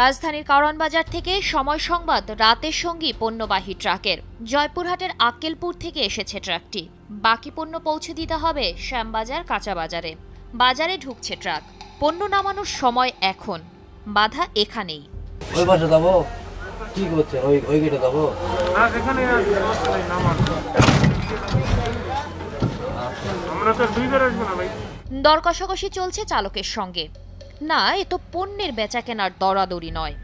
রাজধানীর কারওয়ান বাজার থেকে সময় সংবাদ রাতের সঙ্গী পণ্যবাহী ট্রাকের। জয়পুরহাটের আক্কেলপুর থেকে এসেছে ট্রাকটি। বাকি পণ্য পৌঁছে দিতে হবে শ্যামবাজার কাঁচা বাজারে। বাজারে ঢুকছে ট্রাক। পণ্য নামানোর সময় এখন। বাধা এখানেই। ওই পাশে যাব? কি করছে? ওই ওই গেটে যাব? আর এখানে নামার। আমরা তো দুই আসব না ভাই। দর কষাকষি চলছে চালকের সঙ্গে। না এ তো পণ্যের বেচা কেনার দরাদরি নয়।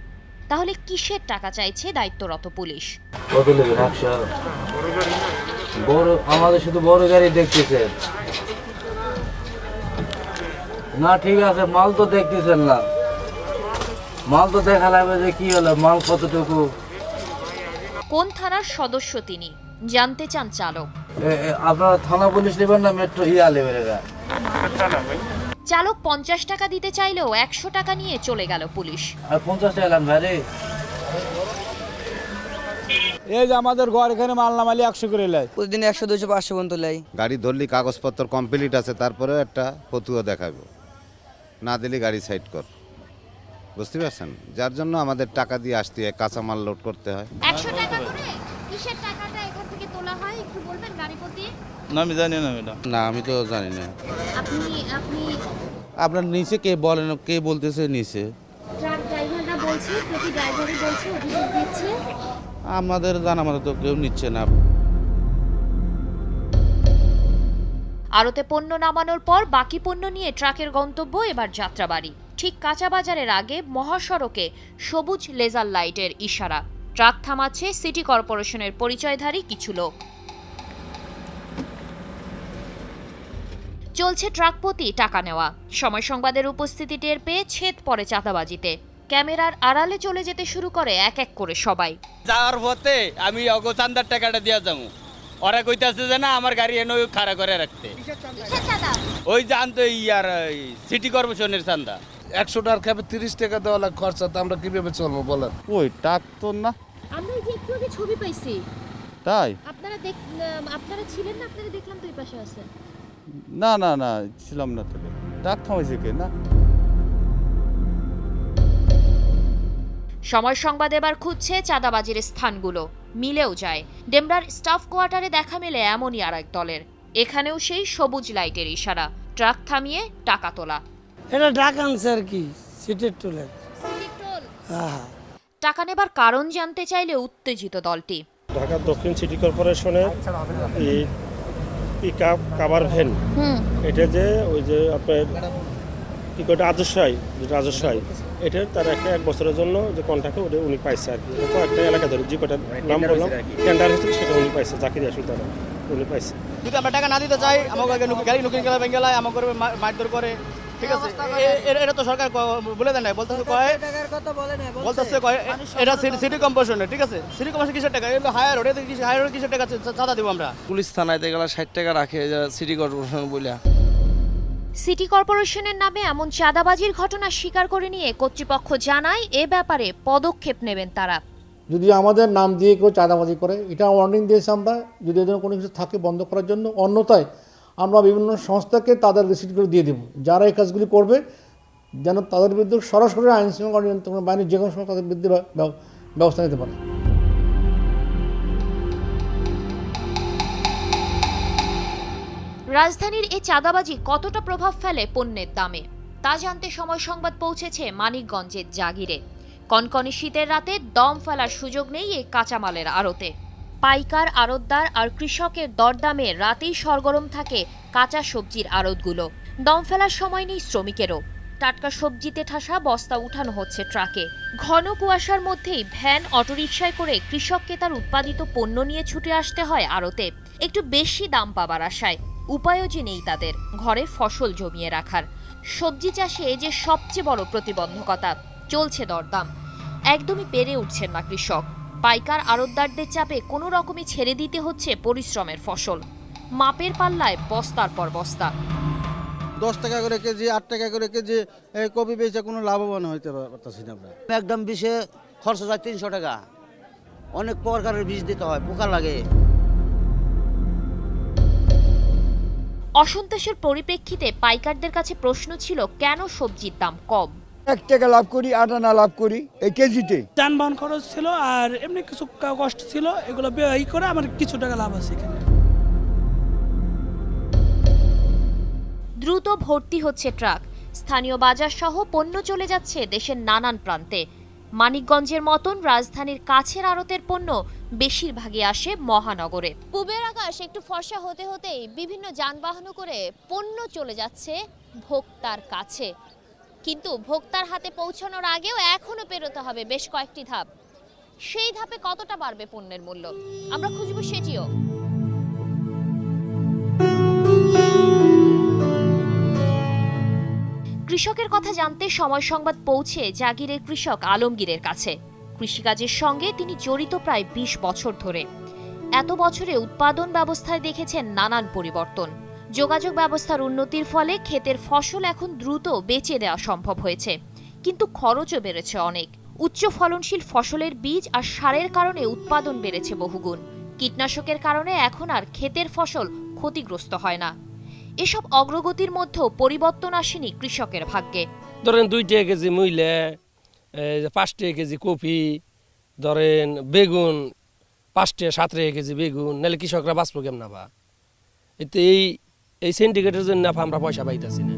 তাহলে কিসের টাকা চাইছে দায়িত্বরত পুলিশ? বড় আমাদের শুধু বড় গাড়ি দেখতেছেন। না ঠিক আছে মাল তো দেখতেছেন না। মাল তো দেখা লাগবে যে কি হলো মাল কতটুকু? কোন থানার সদস্য তিনি? জানতে চান চালক। আপনারা থানা পুলিশ নেবেন না মেট্রো ইয়া নেবেন এরা? চালক পঞ্চাশ টাকা দিতে চাইলেও একশো টাকা নিয়ে চলে গেল পুলিশ। আর পঞ্চাশ টাকা এই যে আমাদের ঘর এখানে মাল নামালি একশো করে লাই। প্রতিদিন একশো দুশো পাঁচশো পর্যন্ত লাই। গাড়ি ধরলি কাগজপত্র কমপ্লিট আছে তারপরেও একটা ফতুয়া দেখাবো। না দিলে গাড়ি সাইড কর। বুঝতে পারছেন? যার জন্য আমাদের টাকা দিয়ে আসতে হয় কাঁচামাল লোড করতে হয়। একশো টাকা করে? কিসের টাকাটা এখান থেকে হয় একটু বলবেন গাড়ি না আমি জানি না ম্যাডাম। না আমি তো জানি না। আপনি আপনি আপনার নিচে কে বলেন কে বলতেছে নিচে? ট্রাক ড্রাইভাররা বলছে প্রতি ড্রাইভারই বলছে অভিযোগ দিচ্ছে। আমাদের জানা মতো তো কেউ নিচ্ছে না। আড়তে পণ্য নামানোর পর বাকি পণ্য নিয়ে ট্রাকের গন্তব্য এবার যাত্রাবাড়ি। ঠিক কাঁচা বাজারের আগে মহাসড়কে সবুজ লেজার লাইটের ইশারা। ট্রাক থামাচ্ছে সিটি কর্পোরেশনের পরিচয়ধারী কিছু লোক। চলছে ট্রাকপতি টাকা নেওয়া। সময় সংবাদের উপস্থিতি টের পেয়ে ছেদ পড়ে চাঁদাবাজিতে। ক্যামেরার আড়ালে চলে যেতে শুরু করে এক এক করে সবাই। যাওয়ার পথে আমি অগোচান্দার টাকাটা দিয়া যাব। ওরা কইতাছে যে না আমার গাড়ি এনে খাড়া করে রাখতে। ওই জানতো ইয়ার সিটি কর্পোরেশনের চান্দা একশো টাকার ক্যাবে তিরিশ টাকা দেওয়া লাগে খরচা তো আমরা কীভাবে চলবো বলেন? ওই টাক তো না। আমরা যে একটু আগে ছবি পাইছি। তাই? আপনারা দেখ আপনারা ছিলেন না আপনারা দেখলাম তো এই পাশে আছে না না না ছিলাম না তোকে টাক থামাইছে কে না? সময় সংবাদ এবার খুঁজছে চাঁদাবাজির স্থানগুলো। মিলেও যায়। ডেমরার স্টাফ কোয়ার্টারে দেখা মেলে এমনই আর এক দলের। এখানেও সেই সবুজ লাইটের ইশারা। ট্রাক থামিয়ে টাকা তোলা। এটা ডাক আনছে আর কি সিটের টুলের হ্যাঁ হ্যাঁ। টাকা নেবার কারণ জানতে চাইলে উত্তেজিত দলটি। ঢাকা দক্ষিণ সিটি কর্পোরেশনের এই পিক আপ কাভার ভ্যান এটা যে ওই যে আপনার কি কয়টা আদর্শাই যেটা আদর্শাই এটার তার একটা এক বছরের জন্য যে কন্ট্রাক্ট ওটা উনি পাইছে আর কি। কয়েকটা এলাকা ধরে যে কটা নাম বললাম টেন্ডার হয়েছিল সেটা উনি পাইছে চাকরি আসলে তারা উনি পাইছে। যদি আমরা টাকা না দিতে চাই আমাকে গাড়ি নুকিন গেলা বেঙ্গেলায় আমাকে মারধর করে। ঠিক আছে। এটা তো সরকার বলে দেয় না বলতেছে কয় টাকার কথা বলে না বলতেছে কয় এটা সিটি- ঠিক আছে? সিটি কর্পোরেশন কিসের টাকা? হায়ার হায়ার কিসের টাকা চাঁদা দেবো আমরা। পুলিশ থানায় গেলে ষাট টাকা রাখে সিটি কর্পোরেশন বলে সিটি কর্পোরেশনের নামে এমন চাঁদাবাজির ঘটনা স্বীকার করে নিয়ে কর্তৃপক্ষ জানায় এ ব্যাপারে পদক্ষেপ নেবেন তারা। যদি আমাদের নাম দিয়ে কেউ চাঁদাবাজি করে এটা ওয়ার্নিং দিয়েছি আমরা যদি এদের কোনো কিছু থাকে বন্ধ করার জন্য অন্যথায় আমরা বিভিন্ন সংস্থাকে তাদের রিসিটগুলো দিয়ে দেবো। যারা এই কাজগুলি করবে, যেন তাদের বিরুদ্ধে সরাসরি আইন শৃঙ্খলা নিয়ন্ত্রণ বাহিনীর যে কোনো সময় তাদের বিরুদ্ধে ব্য- ব্য- ব্যবস্থা নিতে পারে। রাজধানীর এ চাঁদাবাজি কতটা প্রভাব ফেলে পণ্যের দামে? তা জানতে সময় সংবাদ পৌঁছেছে মানিকগঞ্জের জাগিরে। কনকনে শীতের রাতে দম ফেলার সুযোগ নেই এই কাঁচামালের আড়তে। পাইকার, আড়তদার আর কৃষকের দরদামে রাতেই সরগরম থাকে কাঁচা সবজির আড়তগুলো। দম ফেলার সময় নেই শ্রমিকেরও। টাটকা সবজিতে ঠাসা বস্তা উঠানো হচ্ছে ট্রাকে। ঘন কুয়াশার মধ্যেই ভ্যান, অটোরিকশায় করে কৃষককে তার উৎপাদিত পণ্য নিয়ে ছুটে আসতে হয় আড়তে। একটু বেশি দাম পাবার আশায়। উপায়ও যে নেই তাদের। ঘরে ফসল জমিয়ে রাখার। সবজি চাষে যে সবচেয়ে বড় প্রতিবন্ধকতা। চলছে দরদাম। একদমই পেরে উঠছেন না কৃষক। পাইকার আড়তদারদের চাপে কোনো রকমই ছেড়ে দিতে হচ্ছে পরিশ্রমের ফসল। মাপের পাল্লায় বস্তার পর বস্তা। দশ টাকা করে কেজি আট টাকা করে কেজি এই কপি বেচে কোনো লাভবান হইতে পারতেছি না আমরা। একদম বিষে খরচ যায় তিনশো টাকা। অনেক প্রকারের বীজ দিতে হয় পোকা লাগে। অসন্তোষের পরিপ্রেক্ষিতে পাইকারদের কাছে প্রশ্ন ছিল কেন সবজির দাম কম? এক টাকা লাভ করি আট আনা লাভ করি এই কেজিতে। যানবাহন খরচ ছিল আর এমনি কিছু কষ্ট ছিল এগুলো ব্যয় করে আমার কিছু টাকা লাভ আছে এখানে। দ্রুত ভর্তি হচ্ছে ট্রাক। স্থানীয় বাজার সহ পণ্য চলে যাচ্ছে দেশের নানান প্রান্তে। মানিকগঞ্জের মতন রাজধানীর কাছের আড়তের পণ্য বেশিরভাগই আসে মহানগরে। পূবের আকাশ একটু ফর্সা হতে হতেই বিভিন্ন যানবাহন করে পণ্য চলে যাচ্ছে ভোক্তার কাছে। কিন্তু ভোক্তার হাতে পৌঁছানোর আগেও এখনও পেরোতে হবে বেশ কয়েকটি ধাপ। সেই ধাপে কতটা বাড়বে পণ্যের মূল্য? আমরা খুঁজব সেটিও। কৃষকের কথা জানতে সময় সংবাদ পৌঁছে জাগিরের কৃষক আলমগীরের কাছে। কৃষিকাজের সঙ্গে তিনি জড়িত প্রায় ২০ বছর ধরে। এত বছরে উৎপাদন ব্যবস্থায় দেখেছেন নানান পরিবর্তন। যোগাযোগ ব্যবস্থার উন্নতির ফলে ক্ষেতের ফসল এখন দ্রুত বেচে দেওয়া সম্ভব হয়েছে। কিন্তু খরচও বেড়েছে অনেক। উচ্চ ফলনশীল ফসলের বীজ আর সারের কারণে উৎপাদন বেড়েছে বহুগুণ। কীটনাশকের কারণে এখন আর ক্ষেতের ফসল ক্ষতিগ্রস্ত হয় না। এসব অগ্রগতির মধ্যেও পরিবর্তন আসেনি কৃষকের ভাগ্যে। ধরেন দুই টাকা কেজি মূল্যে পাঁচ টাকা কেজি কপি, ধরেন বেগুন, পাঁচ টাকা সাত টাকা কেজি বেগুন, নাহলে কৃষকরা বাঁচবো কেমন বা এতে এই এই সিন্ডিকেটের জন্য আমরা পয়সা পাইতেছি না।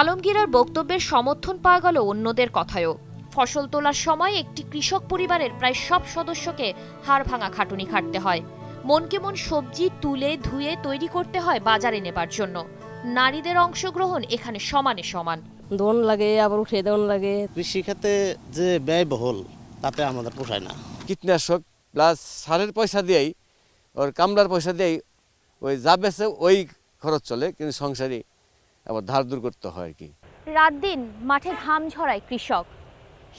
আলমগীরের বক্তব্যের সমর্থন পাওয়া গেল অন্যদের কথায়ও। ফসল তোলার সময় একটি কৃষক পরিবারের প্রায় সব সদস্যকে হাড় ভাঙা খাটুনি খাটতে হয়। মনকে মন সবজি তুলে ধুয়ে তৈরি করতে হয় বাজারে নেবার জন্য। নারীদের অংশগ্রহণ এখানে সমানে সমান। দোন লাগে আবার উঠে দোন লাগে। কৃষিখাতে যে ব্যয়বহুল তাতে আমাদের পোষায় না। কীটনাশক প্লাস সারের পয়সা দিয়েই ওর কামলার পয়সা দিয়েই ওই যা বেছে ওই খরচ চলে, কিন্তু সংসারই আবার ধার দূর করতে হয় আর কি। রাত দিন মাঠে ঘাম ঝরায় কৃষক।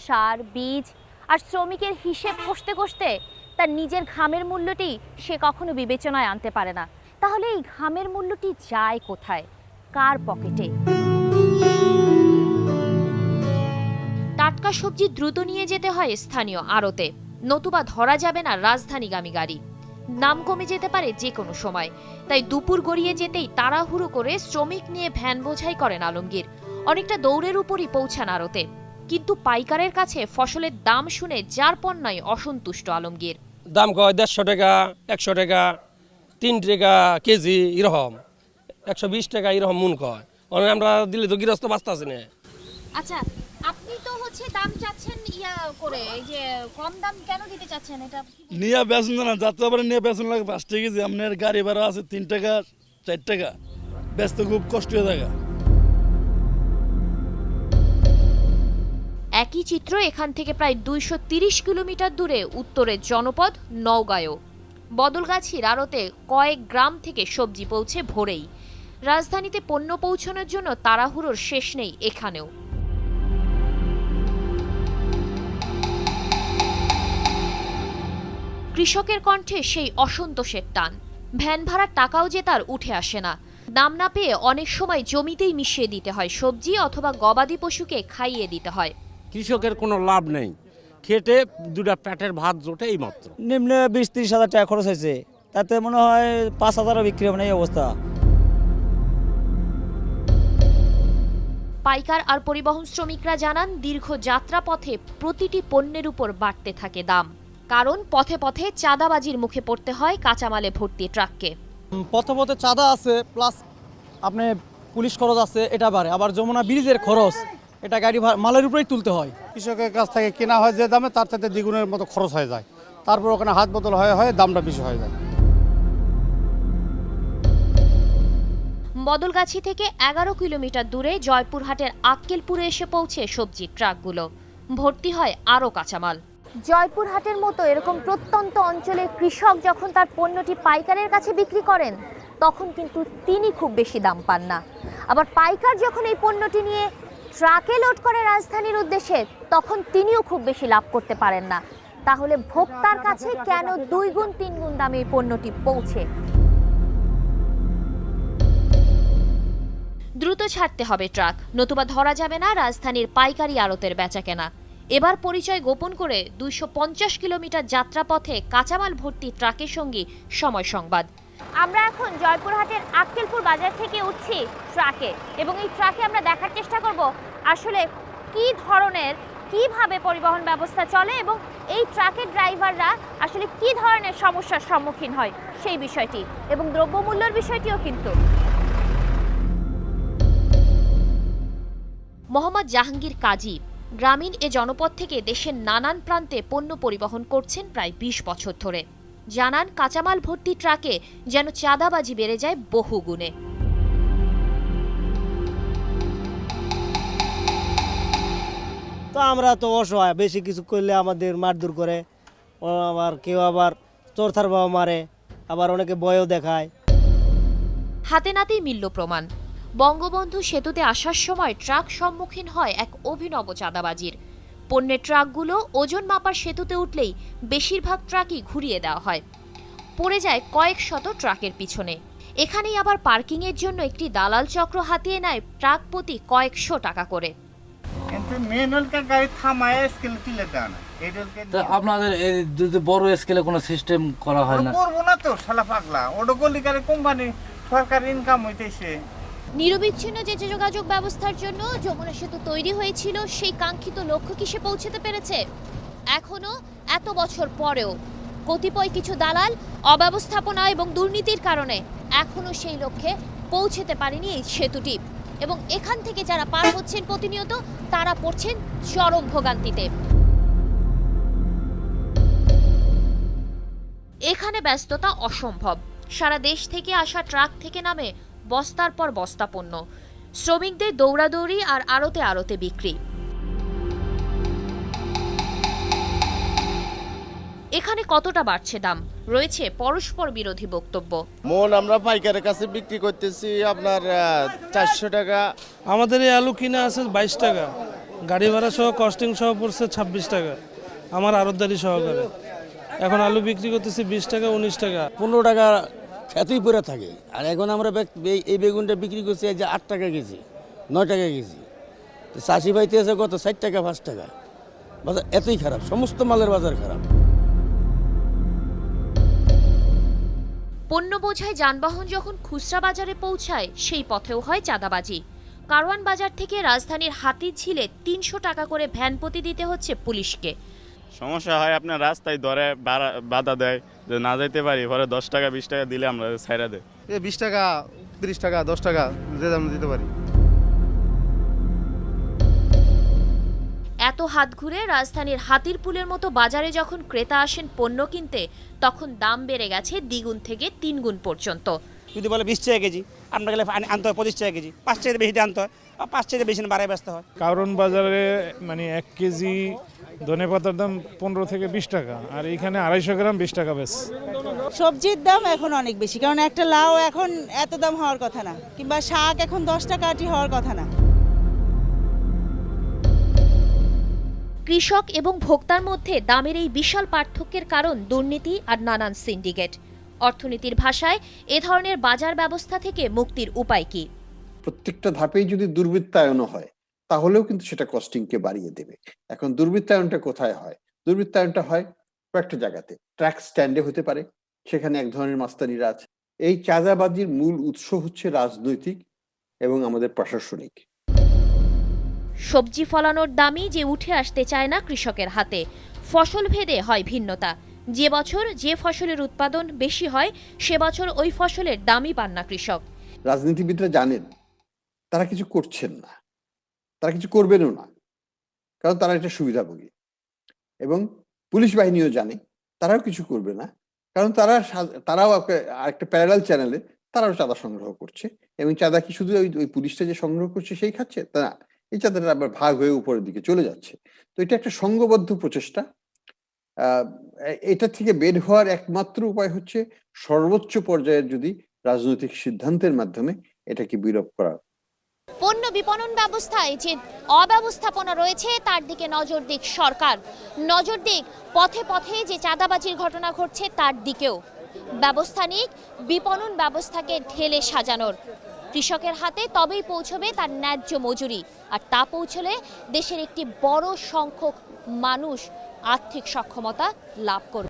সার, বীজ আর শ্রমিকের হিসেব কষতে কষতে তার নিজের ঘামের মূল্যটি সে কখনো বিবেচনায় আনতে পারে না। তাহলে এই ঘামের মূল্যটি যায় কোথায়? কার পকেটে? টাটকা সবজি দ্রুত নিয়ে যেতে হয় স্থানীয় আড়তে। নতুবা ধরা যাবে না রাজধানীগামী গাড়ি। নাম কমে যেতে পারে যে কোনো সময়। তাই দুপুর গড়িয়ে যেতেই তাড়াহুড়ো করে শ্রমিক নিয়ে ভ্যান বোঝাই করেন আলমগীর। অনেকটা দৌড়ের উপরই পৌঁছান আড়তে কিন্তু পাইকারের কাছে ফসলের দাম শুনে যার পণ্যায় অসন্তুষ্ট আলমগীর। দাম কয় দেড়শো টাকা একশো টাকা তিন টাকা কেজি এরকম একশো বিশ টাকা এরকম মন কয়। আমরা দিলে তো গৃহস্থ বাঁচতে আছে না। আচ্ছা দাম চাচ্ছেন ইয়া করে এই যে কম দাম কেন দিতে চাচ্ছেন? এটা নিয়ে বেসন না যাত্রা বাড়ি নিয়ে বেসন লাগে পাঁচ টাকা কেজি। আপনার গাড়ি ভাড়া আছে তিন টাকা চার টাকা। ব্যস্ত খুব কষ্ট হয়ে থাকা। একই চিত্র এখান থেকে প্রায় দুইশো তিরিশ কিলোমিটার দূরে উত্তরের জনপদ নওগাঁও বদলগাছির আড়তে কয়েক গ্রাম থেকে সবজি পৌঁছে ভোরেই। রাজধানীতে পণ্য পৌঁছানোর জন্য তাড়াহুড়োর শেষ নেই এখানেও। কৃষকের কণ্ঠে সেই অসন্তোষের টান। ভ্যান ভাড়ার টাকাও যে তার উঠে আসে না। দাম না পেয়ে অনেক সময় জমিতেই মিশিয়ে দিতে হয় সবজি অথবা গবাদি পশুকে খাইয়ে দিতে হয়। কৃষকের কোনো লাভ নেই। খেটে দুটা পেটের ভাত জোটে এই মাত্র নিম্নে বিশ তিরিশ হাজার টাকা খরচ হয়েছে। তাতে মনে হয় পাঁচ হাজারও বিক্রি হবে না এই অবস্থা। পাইকার আর পরিবহন শ্রমিকরা জানান দীর্ঘ যাত্রাপথে প্রতিটি পণ্যের উপর বাড়তে থাকে দাম। কারণ পথে পথে চাঁদাবাজির মুখে পড়তে হয় কাঁচামালে ভর্তি ট্রাককে। পথে পথে চাঁদা আছে প্লাস আপনি পুলিশ খরচ আছে এটা বাড়ে। আবার যমুনা ব্রিজের খরচ এটা গাড়ি মালের উপরেই তুলতে হয়। কৃষকের কাছ থেকে কেনা হয় যে দামে তার সাথে দ্বিগুণের মতো খরচ হয়ে যায়। তারপর ওখানে হাত বদল হয়ে হয়ে দামটা বেশি হয়ে যায়। বদলগাছি থেকে এগারো কিলোমিটার দূরে জয়পুরহাটের আক্কেলপুরে এসে পৌঁছে সবজির ট্রাকগুলো। ভর্তি হয় আরও কাঁচামাল। জয়পুরহাটের মতো এরকম প্রত্যন্ত অঞ্চলে কৃষক যখন তার পণ্যটি পাইকারের কাছে বিক্রি করেন, তখন কিন্তু তিনি খুব বেশি দাম পান না। আবার পাইকার যখন এই পণ্যটি নিয়ে ট্রাকে লোড করে রাজধানীর উদ্দেশ্যে, তখন তিনিও খুব বেশি লাভ করতে পারেন না। তাহলে ভোক্তার কাছে কেন দুই গুণ, তিন গুণ দামে এই পণ্যটি পৌঁছে? দ্রুত ছাড়তে হবে ট্রাক। নতুবা ধরা যাবে না রাজধানীর পাইকারি আড়তের বেচাকেনা। এবার পরিচয় গোপন করে দুইশো পঞ্চাশ কিলোমিটার যাত্রাপথে কাঁচামাল ভর্তি ট্রাকের সঙ্গে সময় সংবাদ। আমরা এখন জয়পুরহাটের আক্কেলপুর বাজার থেকে উঠছি ট্রাকে এবং এই ট্রাকে আমরা দেখার চেষ্টা করব আসলে কি ধরনের, কীভাবে পরিবহন ব্যবস্থা চলে এবং এই ট্রাকের ড্রাইভাররা আসলে কি ধরনের সমস্যার সম্মুখীন হয় সেই বিষয়টি এবং দ্রব্যমূল্যের বিষয়টিও কিন্তু। মোহাম্মদ জাহাঙ্গীর কাজী গ্রামীণ এ জনপদ থেকে দেশের নানান প্রান্তে পণ্য পরিবহন করছেন প্রায় ২০ বছর ধরে। জানান কাঁচামাল ভর্তি ট্রাকে যেন চাঁদাবাজি বেড়ে যায় বহু গুণে তো আমরা তো অসহায় বেশি কিছু করলে আমাদের মারধর করে। আবার কেউ আবার চোরথার বাবা মারে আবার অনেকে বয়ও দেখায়। হাতে নাতেই মিলল প্রমাণ। বঙ্গবন্ধু সেতুতে আসার সময় ট্রাক সম্মুখীন হয় এক অভিনব চাঁদাবাজির। পণ্যের ট্রাকগুলো ওজন মাপার সেতুতে উঠলেই বেশিরভাগ ট্রাকই ঘুরিয়ে দেওয়া হয়। পড়ে যায় কয়েক শত ট্রাকের পিছনে। এখানেই আবার পার্কিংয়ের জন্য একটি দালাল চক্র হাতিয়ে নেয় ট্রাক প্রতি কয়েকশো টাকা করে। আপনাদের এই যদি বড় স্কেলে কোনো সিস্টেম করা হয় না? করব না তো শালা পাগলা। ওটা গলিকারে কোম্পানি সরকার ইনকাম হইতেছে। নিরবিচ্ছিন্ন যে যোগাযোগ ব্যবস্থার জন্য যমুনা সেতু তৈরি হয়েছিল, সেই কাঙ্ক্ষিত লক্ষ্য কি সে পৌঁছতে পেরেছে? এখনও এত বছর পরেও কতিপয় কিছু দালাল, অব্যবস্থাপনা এবং দুর্নীতির কারণে এখনও সেই লক্ষ্যে পৌঁছতে পারেনি এই সেতুটি এবং এখান থেকে যারা পার হচ্ছেন প্রতিনিয়ত, তারা পড়ছেন চরম ভোগান্তিতে। এখানে ব্যস্ততা অসম্ভব। সারা দেশ থেকে আসা ট্রাক থেকে নামে বস্তার পর বস্তা পণ্য। শ্রমিকদের দৌড়াদৌড়ি আর আড়তে আড়তে বিক্রি। এখানে কতটা বাড়ছে দাম? রয়েছে পরস্পর বিরোধী বক্তব্য। মন আমরা পাইকারের কাছে বিক্রি করতেছি আপনার চারশো টাকা। আমাদের এই আলু কিনা আছে বাইশ টাকা। গাড়ি ভাড়া সহ কস্টিং সহ পড়ছে ছাব্বিশ টাকা। আমার আড়তদারি সহকারে। এখন আলু বিক্রি করতেছি বিশ টাকা উনিশ টাকা। পনেরো টাকা খেতেই পরে থাকে। আর এখন আমরা এই- বেগুনটা বিক্রি করছি এই যে আট টাকা কেজি নয় টাকা কেজি। তো চাষি ভাইতে আছে কত? ষাট টাকা পাঁচ টাকা। বাজার এতই খারাপ সমস্ত মালের বাজার খারাপ। পণ্য বোঝাই যানবাহন যখন খুচরা বাজারে পৌঁছায় সেই পথেও হয় চাঁদাবাজি। কারওয়ান বাজার থেকে রাজধানীর হাতির ঝিলে তিনশো টাকা করে ভ্যান প্রতি দিতে হচ্ছে পুলিশকে। সমস্যা হয় আপনার রাস্তায় ধরে বাড়া- বাধা দেয় যে না যাইতে পারি পরে দশ টাকা বিশ টাকা দিলে আমরা ছাইরা দেয় বিশ টাকা তিরিশ টাকা দশ টাকা যে দাম দিতে পারি। এত হাত ঘুরে রাজধানীর হাতির পুলের মতো বাজারে যখন ক্রেতা আসেন পণ্য কিনতে তখন দাম বেড়ে গেছে দ্বিগুণ থেকে তিনগুণ পর্যন্ত। যদি বলে বিশ টাকা কেজি আপনার গেলে আনতে হয় পঁচিশ টাকা কেজি পাঁচ টাকা বেশি দিয়ে আনতে হয়। বা পাঁচ টাকা বেশি বাড়ায় ব্যস্ত হয়। কারণ বাজারে মানে এক কেজি ধনে পাতার দাম পনেরো থেকে বিশ টাকা আর এখানে আড়াইশো গ্রাম বিশ টাকা বেশ। সবজির দাম এখন অনেক বেশি কারণ একটা লাউ এখন এত দাম হওয়ার কথা না কিংবা শাক এখন দশ টাকা আটি হওয়ার কথা না। কৃষক এবং ভোক্তার মধ্যে দামের এই বিশাল পার্থক্যের কারণ দুর্নীতি আর নানান সিন্ডিকেট। অর্থনীতির ভাষায় এ ধরনের বাজার ব্যবস্থা থেকে মুক্তির উপায় কি? প্রত্যেকটা ধাপেই যদি দুর্বৃত্তায়নও হয় তাহলেও কিন্তু সেটা কস্টিংকে বাড়িয়ে দেবে। এখন দুর্বৃত্তায়নটা কোথায় হয়? দুর্বৃত্তায়নটা হয় কয়েকটা জায়গাতে। ট্র্যাক স্ট্যান্ডে হতে পারে সেখানে এক ধরনের মাস্তানিরা আছে। এই চাঁদাবাজির মূল উৎস হচ্ছে রাজনৈতিক এবং আমাদের প্রশাসনিক। সবজি ফলানোর দামই যে উঠে আসতে চায় না কৃষকের হাতে ফসল ভেদে হয় ভিন্নতা। যে বছর যে ফসলের উৎপাদন বেশি হয় সে বছর ওই ফসলের দামই পান না কৃষক। রাজনীতিবিদরা জানেন তারা কিছু করছেন না। তারা কিছু করবেনও না, কারণ তারা এটা সুবিধাভোগী। এবং পুলিশ বাহিনীও জানে, তারাও কিছু করবে না, কারণ তারা তারাও একটা- প্যারালাল চ্যানেলে তারাও চাঁদা সংগ্রহ করছে। এবং চাঁদা কি শুধু ওই পুলিশটা যে সংগ্রহ করছে সেই খাচ্ছে? তা না, এই চাঁদাটা আবার ভাগ হয়ে উপরের দিকে চলে যাচ্ছে। তো এটা একটা সংঘবদ্ধ প্রচেষ্টা। এটা থেকে বের হওয়ার একমাত্র উপায় হচ্ছে সর্বোচ্চ পর্যায়ের যদি রাজনৈতিক সিদ্ধান্তের মাধ্যমে এটাকে বিলোপ করা। পণ্য বিপণন ব্যবস্থায় যে অব্যবস্থাপনা রয়েছে, তার দিকে নজর দিক সরকার। নজর দিক পথে পথে যে চাঁদাবাজির ঘটনা ঘটছে, তার দিকেও। ব্যবস্থা নিক, বিপণন ব্যবস্থাকে ঢেলে সাজানোর। কৃষকের হাতে তবেই পৌঁছবে তার ন্যায্য মজুরি, আর তা পৌঁছলে দেশের একটি বড় সংখ্যক মানুষ আর্থিক সক্ষমতা লাভ করবে।